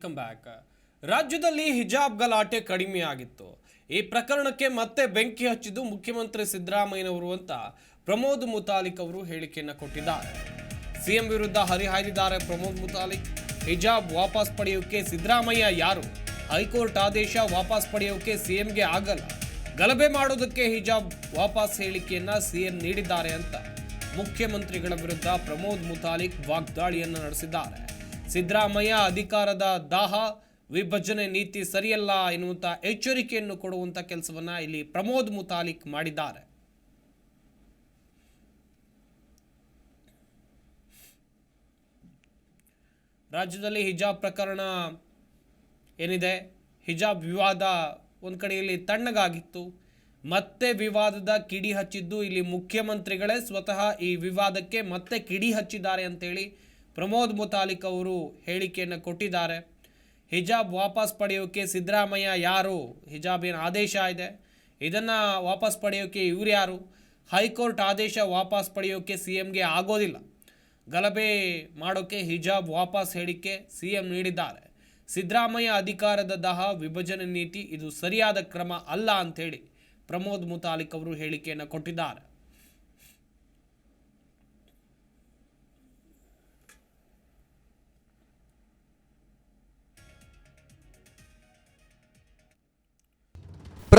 Welcome back ರಾಜ್ಯದಲ್ಲಿ ಹಿಜಾಬ್ ಗಲಾಟೆ ಕಡಿಮೆಯಾಗಿತ್ತು ಈ ಪ್ರಕರಣಕ್ಕೆ ಮತ್ತೆ ಬೆಂಕಿ ಹಚ್ಚಿದ್ದು ಮುಖ್ಯಮಂತ್ರಿ ಸಿದ್ದರಾಮಯ್ಯನವರು ಅಂತ ಪ್ರಮೋದ್ ಮುತಾಲಿಕ್ ಅವರು ಹೇಳಿಕೆಯನ್ನು ಕೊಟ್ಟಿದ್ದಾರೆ. ಸಿಎಂ ವಿರುದ್ಧ ಹರಿಹಾಯ್ದಿದ್ದಾರೆ ಪ್ರಮೋದ್ ಮುತಾಲಿಕ್. ಹಿಜಾಬ್ ವಾಪಸ್ ಪಡೆಯೋಕೆ ಸಿದ್ದರಾಮಯ್ಯ ಯಾರು? ಹೈಕೋರ್ಟ್ ಆದೇಶ ವಾಪಸ್ ಪಡೆಯೋಕೆ ಸಿಎಂಗೆ ಆಗಲ್ಲ. ಗಲಭೆ ಮಾಡೋದಕ್ಕೆ ಹಿಜಾಬ್ ವಾಪಸ್ ಹೇಳಿಕೆಯನ್ನ ಸಿಎಂ ನೀಡಿದ್ದಾರೆ ಅಂತ ಮುಖ್ಯಮಂತ್ರಿಗಳ ವಿರುದ್ಧ ಪ್ರಮೋದ್ ಮುತಾಲಿಕ್ ವಾಗ್ದಾಳಿಯನ್ನು ನಡೆಸಿದ್ದಾರೆ. ಸಿದ್ದರಾಮಯ್ಯ ಅಧಿಕಾರದ ದಾಹ, ವಿಭಜನೆ ನೀತಿ ಸರಿಯಲ್ಲ ಎನ್ನುವಂಥ ಎಚ್ಚರಿಕೆಯನ್ನು ಕೊಡುವಂಥ ಕೆಲಸವನ್ನ ಇಲ್ಲಿ ಪ್ರಮೋದ್ ಮುತಾಲಿಕ್ ಮಾಡಿದ್ದಾರೆ. ರಾಜ್ಯದಲ್ಲಿ ಹಿಜಾಬ್ ಪ್ರಕರಣ ಏನಿದೆ? ಹಿಜಾಬ್ ವಿವಾದ ಒಂದು ಕಡೆಯಲ್ಲಿ ತಣ್ಣಗಾಗಿತ್ತು. ಮತ್ತೆ ವಿವಾದದ ಕಿಡಿ ಹಚ್ಚಿದ್ದು ಇಲ್ಲಿ ಮುಖ್ಯಮಂತ್ರಿಗಳೇ ಸ್ವತಃ ಈ ವಿವಾದಕ್ಕೆ ಮತ್ತೆ ಕಿಡಿ ಹಚ್ಚಿದ್ದಾರೆ ಅಂತೇಳಿ ಪ್ರಮೋದ್ ಮುತಾಲಿಕ್ ಅವರು ಹೇಳಿಕೆಯನ್ನು ಕೊಟ್ಟಿದ್ದಾರೆ. ಹಿಜಾಬ್ ವಾಪಸ್ ಪಡೆಯೋಕೆ ಸಿದ್ದರಾಮಯ್ಯ ಯಾರು? ಹಿಜಾಬ್ ಏನು ಆದೇಶ ಇದೆ? ಇದನ್ನು ವಾಪಸ್ ಪಡೆಯೋಕ್ಕೆ ಇವ್ರು ಯಾರು? ಹೈಕೋರ್ಟ್ ಆದೇಶ ವಾಪಸ್ ಪಡೆಯೋಕೆ ಸಿ ಎಮ್ಗೆ ಆಗೋದಿಲ್ಲ. ಗಲಭೆ ಮಾಡೋಕ್ಕೆ ಹಿಜಾಬ್ ವಾಪಸ್ ಹೇಳಿಕೆ ಸಿ ಎಂ ನೀಡಿದ್ದಾರೆ. ಸಿದ್ದರಾಮಯ್ಯ ಅಧಿಕಾರದ ದಹ, ವಿಭಜನೆ ನೀತಿ ಇದು ಸರಿಯಾದ ಕ್ರಮ ಅಲ್ಲ ಅಂಥೇಳಿ ಪ್ರಮೋದ್ ಮುತಾಲಿಕ್ ಅವರು ಹೇಳಿಕೆಯನ್ನು ಕೊಟ್ಟಿದ್ದಾರೆ.